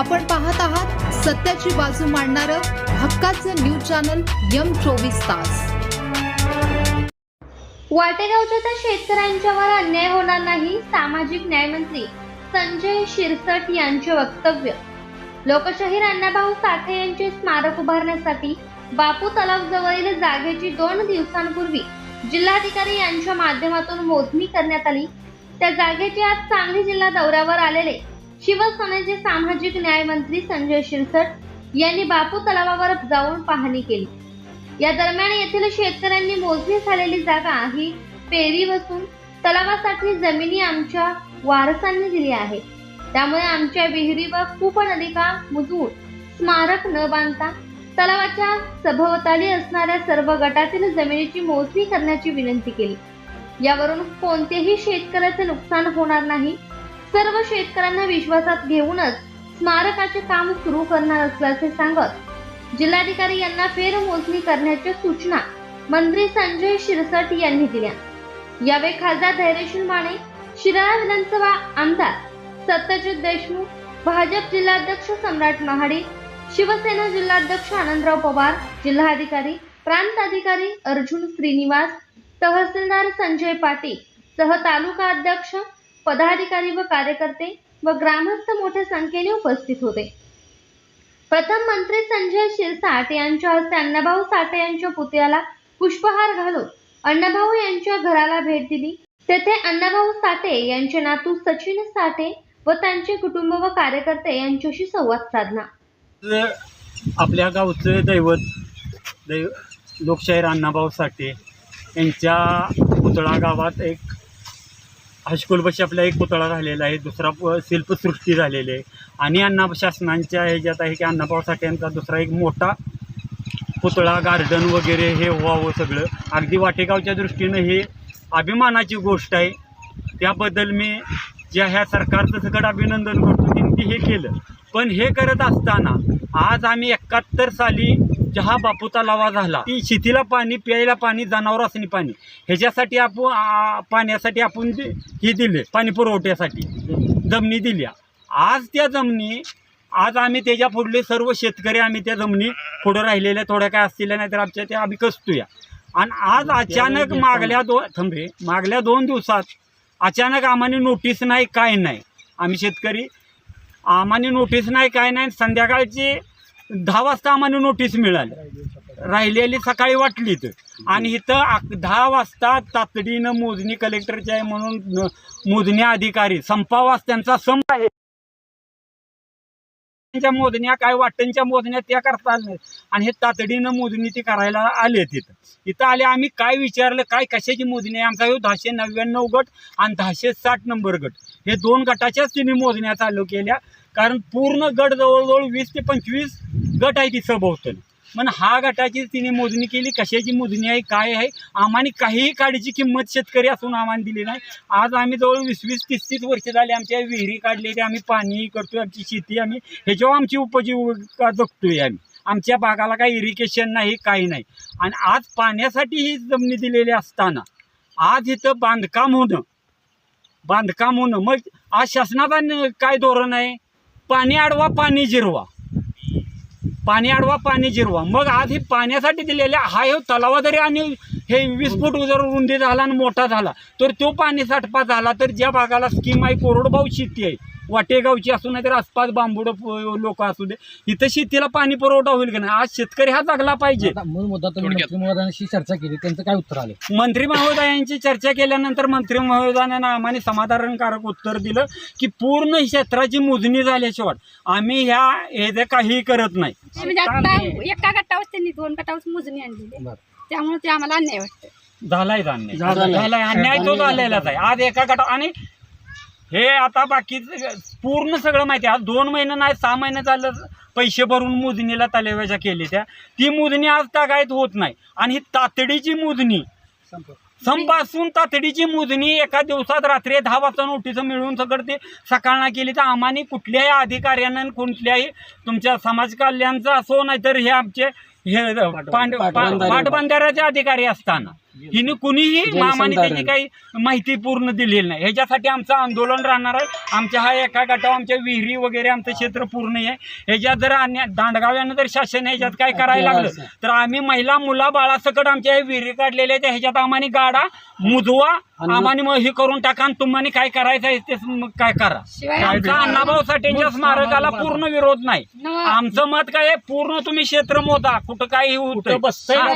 आपण पाहत आहात सत्याची बाजू मांडणारं हक्काचं न्यूज चॅनल यम चोवीस तास. वाटेगावच्या त्या शेतकऱ्यांच्यावर अन्याय होणार नाही सामाजिक न्यायमंत्री संजय शिरसट यांचे वक्तव्य. लोकशाहीर अण्णाभाऊ साठे यांचे स्मारक उभारण्यासाठी बापू तलाव जवळील जागेची दोन दिवसांपूर्वी जिल्हाधिकारी यांच्या माध्यमातून मोजणी करण्यात आली. त्या जागेचे आज सांगली जिल्हा दौऱ्यावर आलेले शिवसेनेचे सामाजिक न्याय मंत्री संजय शिरसट यांनी बापू तलावावर जाऊन पाहणी केली. या दरम्यान येथील शेतकऱ्यांनी मोजणी झालेली जागा ही पेरी बसून तलावासाठी जमिनी आमच्या वारसांनी दिली आहे. त्यामुळे आमच्या विहिरी व कूपनलिका मुजवून स्मारक न बांधता तलावाच्या सभोवताली असणाऱ्या सर्व गटातील जमिनीची मोजणी करण्याची विनंती केली. यावरून कोणतेही शेतकऱ्याचे नुकसान होणार नाही सर्व शेतकऱ्यांना विश्वासात घेऊनच स्मारकाचे काम सुरू करणार असल्याचे सांगत जिल्हाधिकारी यांना फेरमोजणी करण्याच्या सूचना मंत्री संजय शिरसट यांनी दिल्या. यावेळी खासदार धैर्यशील माने शिराळा विधानसभा आमदार सत्यजित देशमुख भाजप जिल्हाध्यक्ष सम्राट महाडिक शिवसेना जिल्हाध्यक्ष आनंदराव पवार जिल्हाधिकारी प्रांत अधिकारी अर्जुन श्रीनिवास तहसीलदार संजय पाटील सह तालुका अध्यक्ष पदाधिकारी व कार्यकर्ते व ग्रामस्थ मोठ्या संख्येने उपस्थित होते. प्रथम मंत्री संजय शिरसाट यांच्या हस्ते अण्णाभाऊ साठे यांच्या पुतळ्याला पुष्पहार घालून अण्णाभाऊ यांच्या घराला भेट दिली. तेथे अण्णाभाऊ साठे यांचे नातू सचिन साठे व त्यांचे कुटुंब व कार्यकर्ते यांच्याशी संवाद साधला. आपल्या गावचं दैवत दैव लोकशाहीर अण्णाभाऊ साठे यांच्या पुतळा गावात एक हशकुलबशी आपला एक पुतळा झालेला आहे दुसरा शिल्पसृष्टी झालेली आहे. आणि अण्णा शासनांच्या ह्याच्यात आहे की अण्णाभाऊ साठे यांचा दुसरा एक मोठा पुतळा गार्डन वगैरे हे व्हावं सगळं. अगदी वाटेगावच्या दृष्टीनं हे अभिमानाची गोष्ट आहे. त्याबद्दल मी ज्या ह्या सरकारचं सगळं अभिनंदन करतो त्यांनी हे केलं. पण हे करत असताना आज आम्ही एकाहत्तर साली जहा बापू तलावा झाला ती शेतीला पाणी प्यायला पाणी जनावरांनी पाणी ह्याच्यासाठी आपण पाण्यासाठी आपण दि- हे दिले पाणी पुरवठ्यासाठी. जमिनी दिल्या. आज त्या जमिनी आज आम्ही त्याच्या पुढले सर्व शेतकरी आम्ही त्या जमिनी पुढं राहिलेल्या थोड्या काय असलेल्या नाही तर आमच्या त्या आम्ही कसूया आणि आज अचानक मागल्या दोन थांबे मागल्या दोन दिवसात अचानक आम्हाला नोटीस नाही काय नाही. आम्ही शेतकरी आम्हाला नोटीस नाही काय नाही संध्याकाळची दहा वाजता आम्हाला नोटीस मिळाली. राहिलेली सकाळी वाटली तर आणि इथं अक- दहा वाजता तातडीनं मोजणी कलेक्टरची आहे म्हणून मोजणी अधिकारी संपावास त्यांचा संप आहे. त्यांच्या मोजण्या काय वाटणच्या मोजण्या त्या करता आल्या आणि हे तातडीनं मोजणी ती करायला आले तिथं इथं आले आम्ही काय विचारलं काय कशाची मोजणी आहे? आमचा दहाशे नव्याण्णव गट आणि दहाशे साठ नंबर गट. हे दोन गटाच्याच तिने मोजण्या चालू केल्या. कारण पूर्ण गट जवळजवळ वीस ते पंचवीस गट आहे ती सभोवतल मग हा गटाची तिने मोजणी केली कशाची मोजणी आहे काय आहे आम्हाने काहीही काडीची किंमत शेतकरी असून आम्हाला दिली नाही. आज आम्ही जवळ वीस वीस तीस तीस वर्ष झाली आमच्या विहिरी काढलेली आम्ही पाणी करतो आमची शेती आम्ही ह्याच्यावर आमची उपजीविका जगतोय आम्ही. आमच्या भागाला काही इरिगेशन नाही काही नाही. आणि आज पाण्यासाठी ही जमिनी दिलेली असताना आज इथं बांधकाम होणं बांधकाम होणं मग आज शासनाचा काय धोरण आहे? पाणी अडवा पाणी जिरवा. पाणी अडवा पाणी जिरवा. मग आज हे पाण्यासाठी दिलेले हा हे तलावा जरी आणि हे वीस फूट जर रुंदी झाला आणि मोठा झाला तर तो पाणी साठपा झाला तर ज्या भागाला स्कीम आहे कोरडभाऊ शेती आहे वाटेगावची असू नाही तर आसपास बांबुड लोक असू दे. इथं शेतीला पाणी पुरवठा होईल का नाही? आज शेतकरी हा जगला पाहिजे. आता मूळ मुद्दा तुम्ही मंत्री महोदयांशी चर्चा केली त्यांचं काय उत्तर आले? मंत्री महोदयांची चर्चा केल्यानंतर मंत्री महोदयानं आम्हाला समाधानकारक उत्तर दिलं की पूर्ण क्षेत्राची मोजणी झाल्याशिवाय आम्ही ह्या हे काही करत नाही. म्हणजे आता एका गटावर त्यांनी दोन गटावर मोजणी आणलेली बरं. त्यामुळे ते आम्हाला अन्याय वाटतं झालाय अन्याय. झालाय. झालाय. अन्याय तो झालेलाच आहे. आज एका गटा आणि हे आता बाकी पूर्ण सगळं माहिती आहे. आज दोन महिने नाही सहा महिने झालं पैसे भरून मोजणीला तलेवाच्या केली त्या. ती मोजणी आज तागायत होत नाही. आणि ही तातडीची मोजणी संप असून तातडीची मोजणी एका दिवसात रात्री दहा वाजता नोटीस मिळवून सगळं ते सकाळना केली. तर आम्हाने कुठल्याही अधिकाऱ्यानं कुठल्याही तुमच्या समाज कल्याणचं असो नाहीतर हे आमचे हे. पाटबंधाऱ्याचे अधिकारी असताना. हिने कुणीही. मामाने त्याची काही माहिती पूर्ण दिलेली नाही. ह्याच्यासाठी आमचं आंदोलन राहणार आहे. आमच्या हा एका गटावर आमच्या विहिरी वगैरे आमचं क्षेत्र पूर्ण आहे. ह्याच्यात जर अन्य दांडगाव्यानं जर शासन ह्याच्यात काय करायला लागलं तर आम्ही महिला मुला बाळासकट आमच्या हे विहिरी काढलेल्या आहेत. ह्याच्यात आम्हाला गाडा मुजवा आम्हाला मग? हे करून टाका आणि तुम्हाला काय करायचं आहे ते मग काय करा. आमचा अण्णाभाऊ साठेंच्या स्मारकाला पूर्ण विरोध नाही. आमचं मत काय आहे? पूर्ण तुम्ही क्षेत्र मोजा. कुठं काही होतं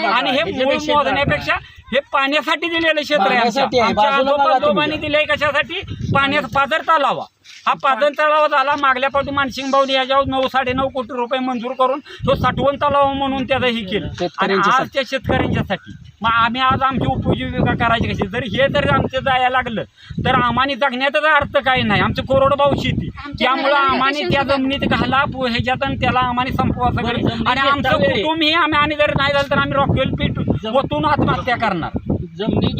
आणि हे मोजण्यापेक्षा हे पाण्यासाठी दिलेलं क्षेत्र आहे पाण्यासाठी आमच्या आहे. आमच्या बाजूला बघा आजोबांनी तुम्ही. दिलंय कशासाठी? पाण्यात पाजर तलावा. हा पाजर तलावा झाला मागल्या पाठी मानसिंग भाऊनी याच्यावर नऊ साडेनऊ कोटी रुपये मंजूर करून तो साठवण तलावा म्हणून त्याचं हे केलं. आणि शेतकऱ्यांच्यासाठी. आज त्या शेतकऱ्यांच्यासाठी. मग आम्ही आज आमची उपजीविका करायची कशी? जर हे जर आमचं जायला लागलं तर आम्हाला जगण्याचा अर्थ काही नाही. आमचं कोरडभाऊ शेती. त्यामुळं location त्या जमिनीत घाला पु- ह्याच्यात आणि त्याला आम्हाला संपवा सगळं आणि आमचं कुटुंब हे आम्ही आणि जर नाही झालं तर आम्ही रॉकेल पीठ ओतून आत्महत्या करणार. जमिनी